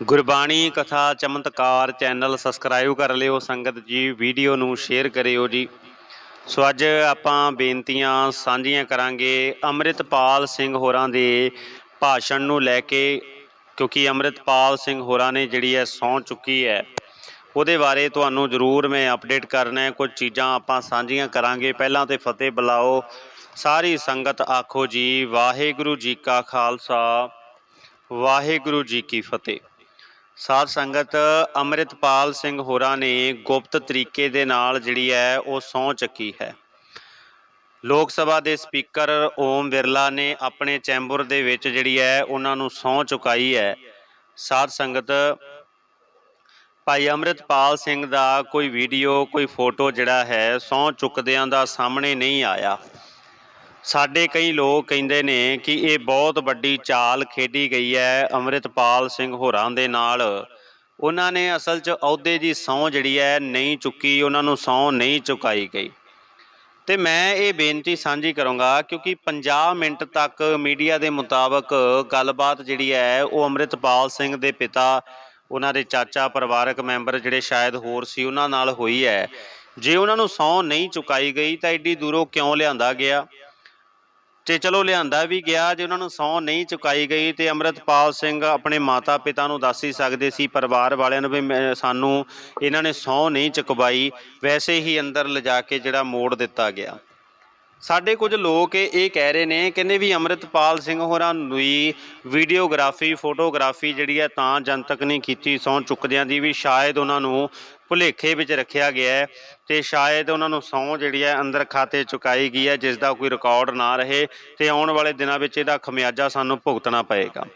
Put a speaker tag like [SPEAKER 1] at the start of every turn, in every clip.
[SPEAKER 1] ਗੁਰਬਾਣੀ ਕਥਾ ਚਮਤਕਾਰ channel subscribe ਕਰ ਲਿਓ, ਸੰਗਤ ਜੀ, ਵੀਡੀਓ ਨੂੰ ਸ਼ੇਅਰ ਕਰਿਓ ਜੀ। ਸੋ ਅੱਜ ਆਪਾਂ ਬੇਨਤੀਆਂ ਸਾਂਝੀਆਂ ਕਰਾਂਗੇ ਅੰਮ੍ਰਿਤਪਾਲ ਸਿੰਘ ਹੋਰਾਂ ਦੇ ਭਾਸ਼ਣ ਨੂੰ ਲੈ ਕੇ, ਕਿਉਂਕਿ ਅੰਮ੍ਰਿਤਪਾਲ ਸਿੰਘ ਹੋਰਾਂ ਨੇ ਜਿਹੜੀ ਹੈ ਸਹੁੰ ਚੁੱਕੀ ਹੈ, ਉਹਦੇ ਬਾਰੇ ਤੁਹਾਨੂੰ ਜ਼ਰੂਰ ਮੈਂ ਅਪਡੇਟ ਕਰਨਾ ਹੈ। ਕੁਝ ਚੀਜ਼ਾਂ ਆਪਾਂ ਸਾਂਝੀਆਂ ਕਰਾਂਗੇ। ਪਹਿਲਾਂ ਤੇ ਫਤਿਹ ਬੁਲਾਓ। ਸਾਰੀ ਸੰਗਤ ਆਖੋ ਜੀ, ਵਾਹਿਗੁਰੂ ਜੀ ਕਾ ਖਾਲਸਾ, ਵਾਹਿਗੁਰੂ ਜੀ ਕੀ ਫਤਿਹ। ਸਾਧ ਸੰਗਤ ਅੰਮ੍ਰਿਤਪਾਲ ਸਿੰਘ ਹੋਰਾਂ ਨੇ ਗੁਪਤ ਤਰੀਕੇ ਦੇ ਨਾਲ ਜਿਹੜੀ ਹੈ ਉਹ ਸਹੁੰ ਚੱਕੀ ਹੈ। ਲੋਕ ਸਭਾ ਦੇ ਸਪੀਕਰ ਓਮ ਬਿਰਲਾ ਨੇ ਆਪਣੇ ਚੈਂਬਰ ਦੇ ਵਿੱਚ ਜਿਹੜੀ ਹੈ ਉਹਨਾਂ ਨੂੰ ਸਹੁੰ ਚੁਕਾਈ ਹੈ। ਸਾਧ ਸੰਗਤ, ਭਾਈ ਅੰਮ੍ਰਿਤਪਾਲ ਸਿੰਘ ਦਾ ਕੋਈ ਵੀਡੀਓ, ਕੋਈ ਫੋਟੋ ਜਿਹੜਾ ਹੈ ਸਹੁੰ ਚੁੱਕਦਿਆਂ ਦਾ ਸਾਹਮਣੇ ਨਹੀਂ ਆਇਆ। ਸਾਡੇ ਕਈ ਲੋਕ ਕਹਿੰਦੇ ਨੇ ਕਿ ਇਹ ਬਹੁਤ ਵੱਡੀ ਚਾਲ ਖੇਡੀ ਗਈ ਹੈ ਅੰਮ੍ਰਿਤਪਾਲ ਸਿੰਘ ਹੋਰਾਂ ਦੇ ਨਾਲ। ਉਹਨਾਂ ਨੇ ਅਸਲ 'ਚ ਅਹੁਦੇ ਦੀ ਸਹੁੰ ਜਿਹੜੀ ਹੈ ਨਹੀਂ ਚੁੱਕੀ, ਉਹਨਾਂ ਨੂੰ ਸਹੁੰ ਨਹੀਂ ਚੁਕਾਈ ਗਈ। ਤੇ ਮੈਂ ਇਹ ਬੇਨਤੀ ਸਾਂਝੀ ਕਰੂੰਗਾ ਕਿਉਂਕਿ 50 ਮਿੰਟ ਤੱਕ ਮੀਡੀਆ ਦੇ ਮੁਤਾਬਕ ਗੱਲਬਾਤ ਜਿਹੜੀ ਹੈ ਉਹ ਅੰਮ੍ਰਿਤਪਾਲ ਸਿੰਘ ਦੇ ਪਿਤਾ, ਉਹਨਾਂ ਦੇ ਚਾਚਾ ਪਰਿਵਾਰਕ ਮੈਂਬਰ ਜਿਹੜੇ ਸ਼ਾਇਦ ਹੋਰ ਸੀ, ਉਹਨਾਂ ਨਾਲ ਹੋਈ ਹੈ। ਜੇ ਉਹਨਾਂ ਨੂੰ ਸਹੁੰ ਨਹੀਂ ਚੁਕਾਈ ਗਈ ਤਾਂ ਐਡੀ ਦੂਰੋਂ ਕਿਉਂ ਲਿਆਂਦਾ ਗਿਆ? ਤੇ ਚਲੋ ਲਿਆਂਦਾ ਵੀ ਗਿਆ, ਜੇ ਉਹਨਾਂ ਨੂੰ ਸਹੁੰ ਨਹੀਂ ਚੁਕਾਈ ਗਈ ਤੇ ਅੰਮ੍ਰਿਤਪਾਲ ਸਿੰਘ ਆਪਣੇ ਮਾਤਾ ਪਿਤਾ ਨੂੰ ਦੱਸ ਹੀ ਸਕਦੇ ਸੀ, ਪਰਿਵਾਰ ਵਾਲਿਆਂ ਨੂੰ ਵੀ ਮੈਂ- ਸਾਨੂੰ ਇਹਨਾਂ ਨੇ ਸਹੁੰ ਨਹੀਂ ਚੁਕਵਾਈ, ਵੈਸੇ ਹੀ ਅੰਦਰ ਲਿਜਾ ਕੇ ਜਿਹੜਾ ਮੋੜ ਦਿੱਤਾ ਗਿਆ। ਸਾਡੇ ਕੁਝ ਲੋਕ ਇਹ ਕਹਿ ਰਹੇ ਨੇ, ਕਹਿੰਦੇ ਵੀ ਅੰਮ੍ਰਿਤਪਾਲ ਸਿੰਘ ਹੋਰਾਂ ਦੀ ਵੀਡੀਓਗ੍ਰਾਫੀ, ਫੋਟੋਗ੍ਰਾਫੀ ਜਿਹੜੀ ਹੈ ਤਾਂ ਜਨਤਕ ਨਹੀਂ ਕੀਤੀ ਸਹੁੰ ਚੁੱਕਦਿਆਂ ਦੀ ਵੀ ਸ਼ਾਇਦ ਉਹਨਾਂ ਨੂੰ ਭੁਲੇਖੇ ਵਿੱਚ ਰੱਖਿਆ ਗਿਆ ਹੈ ਤੇ ਸ਼ਾਇਦ ਉਹਨਾਂ ਨੂੰ ਸਹੁੰ ਜਿਹੜੀ ਹੈ ਅੰਦਰ ਖਾਤੇ ਚੁਕਾਈ ਗਈ ਹੈ, ਜਿਸ ਦਾ ਕੋਈ ਰਿਕਾਰਡ ਨਾ ਰਹੇ ਤੇ ਆਉਣ ਵਾਲੇ ਦਿਨਾਂ ਵਿੱਚ ਇਹਦਾ ਖਮਿਆਜਾ ਸਾਨੂੰ ਭੁਗਤਣਾ ਪਏਗਾ।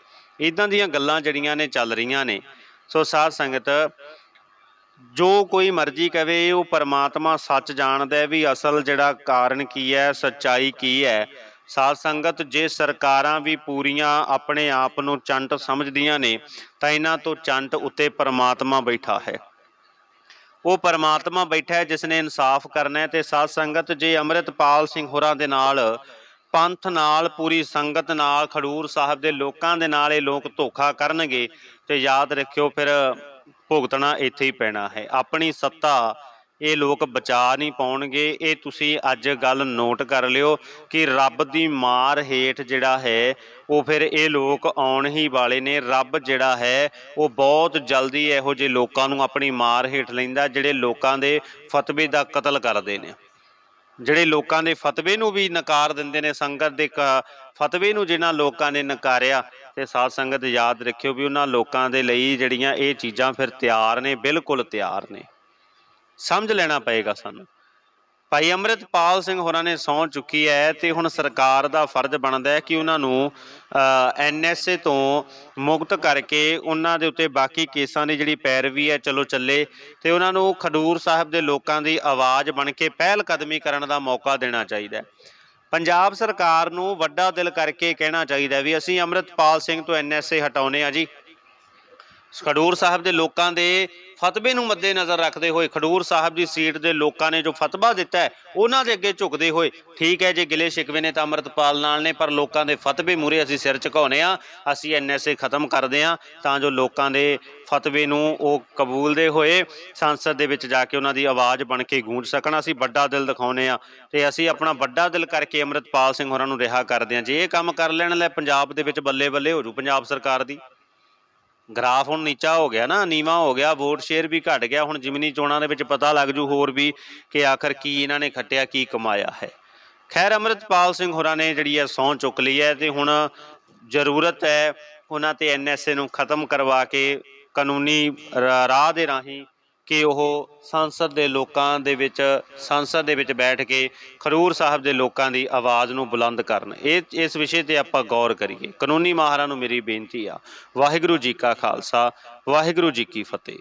[SPEAKER 1] ਇਦਾਂ ਦੀਆਂ ਗੱਲਾਂ ਜਿਹੜੀਆਂ ਨੇ ਚੱਲ ਰਹੀਆਂ ਨੇ। ਸੋ ਸਾਧ ਸੰਗਤ ਜੋ ਕੋਈ ਮਰਜ਼ੀ ਕਵੇ ਉਹ ਪਰਮਾਤਮਾ ਸੱਚ ਜਾਣਦਾ ਹੈ ਵੀ ਅਸਲ ਜਿਹੜਾ ਕਾਰਨ ਕੀ ਹੈ, ਸੱਚਾਈ ਕੀ ਹੈ। ਸਾਧ ਸੰਗਤ ਜੇ ਸਰਕਾਰਾਂ ਵੀ ਪੂਰੀਆਂ ਆਪਣੇ ਆਪ ਨੂੰ ਚੰਟ ਸਮਝਦੀਆਂ ਨੇ, ਤਾਂ ਇਹਨਾਂ ਤੋਂ ਚੰਟ ਉੱਤੇ ਪਰਮਾਤਮਾ ਬੈਠਾ ਹੈ। ਉਹ ਪਰਮਾਤਮਾ ਬੈਠਾ ਹੈ ਜਿਸ ਨੇ ਇਨਸਾਫ ਕਰਨਾ ਹੈ ਤੇ ਸਾਧ ਸੰਗਤ ਜੇ ਅੰਮ੍ਰਿਤਪਾਲ ਸਿੰਘ ਹੋਰਾਂ ਦੇ ਨਾਲ, ਪੰਥ ਨਾਲ, ਪੂਰੀ ਸੰਗਤ ਨਾਲ, ਖਡੂਰ ਸਾਹਿਬ ਦੇ ਲੋਕਾਂ ਦੇ ਨਾਲ ਇਹ ਲੋਕ ਧੋਖਾ ਕਰਨਗੇ, ਤੇ ਯਾਦ ਰੱਖਿਓ ਫਿਰ ਭੁਗਤਣਾ ਇੱਥੇ ਹੀ ਪੈਣਾ ਹੈ। ਆਪਣੀ ਸੱਤਾ, ਇਹ ਲੋਕ ਬਚਾ ਨਹੀਂ ਪਾਉਣਗੇ। ਇਹ ਤੁਸੀਂ ਅੱਜ ਗੱਲ ਨੋਟ ਕਰ ਲਿਓ ਕਿ ਰੱਬ ਦੀ ਮਾਰ ਹੇਠ ਜਿਹੜਾ ਹੈ, ਉਹ ਫਿਰ ਇਹ ਲੋਕ ਆਉਣ ਹੀ ਵਾਲੇ ਨੇ। ਰੱਬ ਜਿਹੜਾ ਹੈ, ਉਹ ਬਹੁਤ ਜਲਦੀ ਇਹੋ ਜਿਹੇ ਲੋਕਾਂ ਨੂੰ ਆਪਣੀ ਮਾਰ ਹੇਠ ਲੈਂਦਾ, ਜਿਹੜੇ ਲੋਕਾਂ ਦੇ ਫਤਵੇ ਦਾ ਕਤਲ ਕਰਦੇ ਨੇ। ਜਿਹੜੇ ਲੋਕਾਂ ਦੇ ਫਤਵੇ ਨੂੰ ਵੀ ਨਕਾਰ ਦਿੰਦੇ ਨੇ, ਸੰਗਤ ਦੇ ਕ- ਫਤਵੇ ਨੂੰ ਜਿਨ੍ਹਾਂ ਲੋਕਾਂ ਨੇ ਨਕਾਰਿਆ, ਤੇ ਸਾਧ ਸੰਗਤ ਯਾਦ ਰੱਖਿਓ ਵੀ ਉਹਨਾਂ ਲੋਕਾਂ ਦੇ ਲਈ ਜਿਹੜੀਆਂ ਇਹ ਚੀਜ਼ਾਂ ਫਿਰ ਤਿਆਰ ਨੇ, ਬਿਲਕੁਲ ਤਿਆਰ ਨੇ। ਸਮਝ ਲੈਣਾ ਪਏਗਾ ਸਾਨੂੰ। ਭਾਈ ਅੰਮ੍ਰਿਤਪਾਲ ਸਿੰਘ ਹੋਰਾਂ ਨੇ ਸਹੁੰ ਚੁੱਕੀ ਹੈ ਤੇ ਹੁਣ ਸਰਕਾਰ ਦਾ ਫਰਜ਼ ਬਣਦਾ ਹੈ ਕਿ ਉਹਨਾਂ ਨੂੰ ਐਨਐਸਏ ਤੋਂ ਮੁਕਤ ਕਰਕੇ ਉਹਨਾਂ ਦੇ ਉੱਤੇ ਬਾਕੀ ਕੇਸਾਂ ਦੀ ਜਿਹੜੀ ਪੈਰਵੀ ਹੈ, ਚਲੋ ਚੱਲੇ ਤੇ ਉਹਨਾਂ ਨੂੰ ਖਡੂਰ ਸਾਹਿਬ ਦੇ ਲੋਕਾਂ ਦੀ ਆਵਾਜ਼ ਬਣ ਕੇ ਪਹਿਲ ਕਦਮੀ ਕਰਨ ਦਾ ਮੌਕਾ ਦੇਣਾ ਚਾਹੀਦਾ ਹੈ। ਪੰਜਾਬ ਸਰਕਾਰ ਨੂੰ ਵੱਡਾ ਦਿਲ ਕਰਕੇ ਕਹਿਣਾ ਚਾਹੀਦਾ ਵੀ ਅਸੀਂ ਅੰਮ੍ਰਿਤਪਾਲ ਸਿੰਘ ਤੋਂ ਐਨਐਸਏ ਹਟਾਉਨੇ ਆ ਜੀ। ਖਡੂਰ ਸਾਹਿਬ ਦੇ ਲੋਕਾਂ ਦੇ ਫਤਵੇ ਨੂੰ ਮੱਦੇ ਨਜ਼ਰ ਰੱਖਦੇ ਹੋਏ, ਖਡੂਰ ਸਾਹਿਬ ਦੀ ਸੀਟ ਦੇ ਲੋਕਾਂ ਨੇ ਜੋ ਫਤਵਾ ਦਿੱਤਾ ਉਹਨਾਂ ਦੇ ਅੱਗੇ ਝੁਕਦੇ ਹੋਏ, ਠੀਕ ਹੈ ਜੇ, ਗਿਲੇ ਸ਼ਿਕਵੇ ਨੇ ਤਾਂ ਅੰਮ੍ਰਿਤਪਾਲ ਨਾਲ ਨੇ, ਪਰ ਲੋਕਾਂ ਦੇ ਫਤਵੇ ਮੂਰੇ ਅਸੀਂ ਸਿਰ ਝੁਕਾਉਨੇ ਆ ਅਸੀਂ ਐਨਐਸਏ ਖਤਮ ਕਰਦੇ ਆ ਤਾਂ ਜੋ ਲੋਕਾਂ ਦੇ ਫਤਵੇ ਨੂੰ ਉਹ ਕਬੂਲਦੇ ਹੋਏ ਸੰਸਦ ਦੇ ਵਿੱਚ ਜਾ ਕੇ ਉਹਨਾਂ ਦੀ ਆਵਾਜ਼ ਬਣ ਕੇ ਗੂੰਜ ਸਕਣ। ਅਸੀਂ ਵੱਡਾ ਦਿਲ ਦਿਖਾਉਨੇ ਆ ਤੇ ਅਸੀਂ ਆਪਣਾ ਵੱਡਾ ਦਿਲ ਕਰਕੇ ਅੰਮ੍ਰਿਤਪਾਲ ਸਿੰਘ ਹੋਰਾਂ ਨੂੰ ਰਿਹਾ ਕਰਦੇ ਆ ਜੇ ਇਹ ਕੰਮ ਕਰ ਲੈਣ ਲੈ, ਪੰਜਾਬ ਦੇ ਵਿੱਚ ਬੱਲੇ ਬੱਲੇ ਹੋ ਜੂ, ਪੰਜਾਬ ਸਰਕਾਰ ਦੀ। ਗ੍ਰਾਫ ਹੁਣ ਨੀਚਾ ਹੋ ਗਿਆ ਨਾ, ਨੀਵਾ ਹੋ ਗਿਆ, ਵੋਟ ਸ਼ੇਅਰ ਵੀ ਘਟ ਗਿਆ। ਹੁਣ ਜਿਮਨੀ ਚੋਣਾਂ ਦੇ ਵਿੱਚ ਪਤਾ ਲੱਗ ਜੂ ਹੋਰ ਵੀ ਕਿ ਆਖਰ ਕੀ ਇਹਨਾਂ ਨੇ ਖੱਟਿਆ, ਕੀ ਕਮਾਇਆ ਹੈ। ਖੈਰ, ਅੰਮ੍ਰਿਤਪਾਲ ਸਿੰਘ ਹੋਰਾਂ ਨੇ ਜਿਹੜੀ ਹੈ ਸਹੁੰ ਚੁੱਕ ਲਈ ਹੈ ਤੇ ਹੁਣ ਜ਼ਰੂਰਤ ਹੈ ਉਹਨਾਂ ਤੇ ਐਨਐਸਏ ਨੂੰ ਖਤਮ ਕਰਵਾ ਕੇ ਕਾਨੂੰਨੀ ਰਾਹ ਦੇ ਰਾਹੀਂ ਕਿ ਉਹ ਸੰਸਦ ਦੇ ਲੋਕਾਂ ਦੇ ਵਿੱਚ, ਸੰਸਦ ਦੇ ਵਿੱਚ ਬੈਠ ਕੇ ਖਰੂਰ ਸਾਹਿਬ ਦੇ ਲੋਕਾਂ ਦੀ ਆਵਾਜ਼ ਨੂੰ ਬੁਲੰਦ ਕਰਨ। ਇਹ, ਇਸ ਵਿਸ਼ੇ ਤੇ ਆਪਾਂ ਗੌਰ ਕਰੀਏ। ਕਾਨੂੰਨੀ ਮਾਹਰਾਂ ਨੂੰ ਮੇਰੀ ਬੇਨਤੀ ਆ, ਵਾਹਿਗੁਰੂ ਜੀ ਕਾ ਖਾਲਸਾ, ਵਾਹਿਗੁਰੂ ਜੀ ਕੀ ਫਤਿਹ।